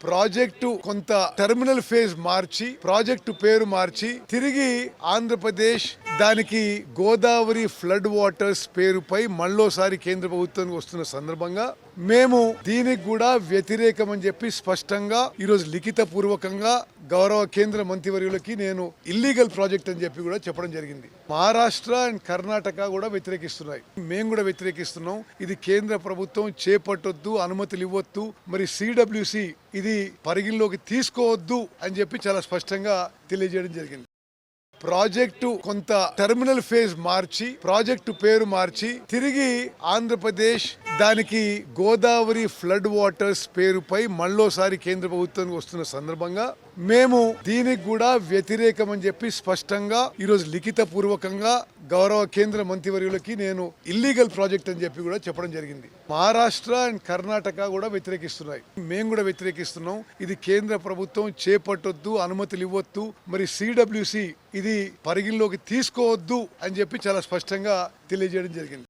Project కొంత terminal phase మార్చి project పేరు మార్చి తిరిగి ఆంధ్రప్రదేశ్ దానికి గోదావరి ఫ్లడ్ వాటర్స్ పేరుపై మళ్ళోసారి కేంద్ర ప్రభుత్వానికి వస్తున్న సందర్భంగా మేము దీనికి కూడా వ్యతిరేకం అని చెప్పి స్పష్టంగా ఈరోజు లిఖిత పూర్వకంగా గౌరవ కేంద్ర మంత్రివర్యులకి నేను ఇల్లీగల్ ప్రాజెక్ట్ అని చెప్పి కూడా చెప్పడం జరిగింది. మహారాష్ట్ర అండ్ కర్ణాటక కూడా వ్యతిరేకిస్తున్నాయి. మేము కూడా వ్యతిరేకిస్తున్నాం. ఇది కేంద్ర ప్రభుత్వం చేపట్టొద్దు అనుమతులు ఇవ్వొద్దు మరి సిడబ్ల్యూసి ఇది పరిగణలోకి తీసుకోవద్దు అని చెప్పి చాలా స్పష్టంగా తెలియజేయడం జరిగింది. ప్రాజెక్టు కొంత టెర్మినల్ ఫేజ్ మార్చి ప్రాజెక్టు పేరు మార్చి తిరిగి ఆంధ్రప్రదేశ్ దానికి గోదావరి ఫ్లడ్ వాటర్స్ పేరుపై మళ్ళోసారి కేంద్ర ప్రభుత్వానికి వస్తున్న సందర్భంగా మేము దీనికి కూడా వ్యతిరేకం అని చెప్పి స్పష్టంగా ఈరోజు లిఖిత పూర్వకంగా గౌరవ కేంద్ర మంత్రివర్యులకి నేను ఇల్లీగల్ ప్రాజెక్ట్ అని చెప్పి కూడా చెప్పడం జరిగింది. మహారాష్ట్ర అండ్ కర్ణాటక కూడా వ్యతిరేకిస్తున్నాయి. మేము కూడా వ్యతిరేకిస్తున్నాం. ఇది కేంద్ర ప్రభుత్వం చేపట్టొద్దు అనుమతులు ఇవ్వొద్దు మరి సిడబ్ల్యూసి ఇది పరిగణలోకి తీసుకోవద్దు అని చెప్పి చాలా స్పష్టంగా తెలియజేయడం జరిగింది.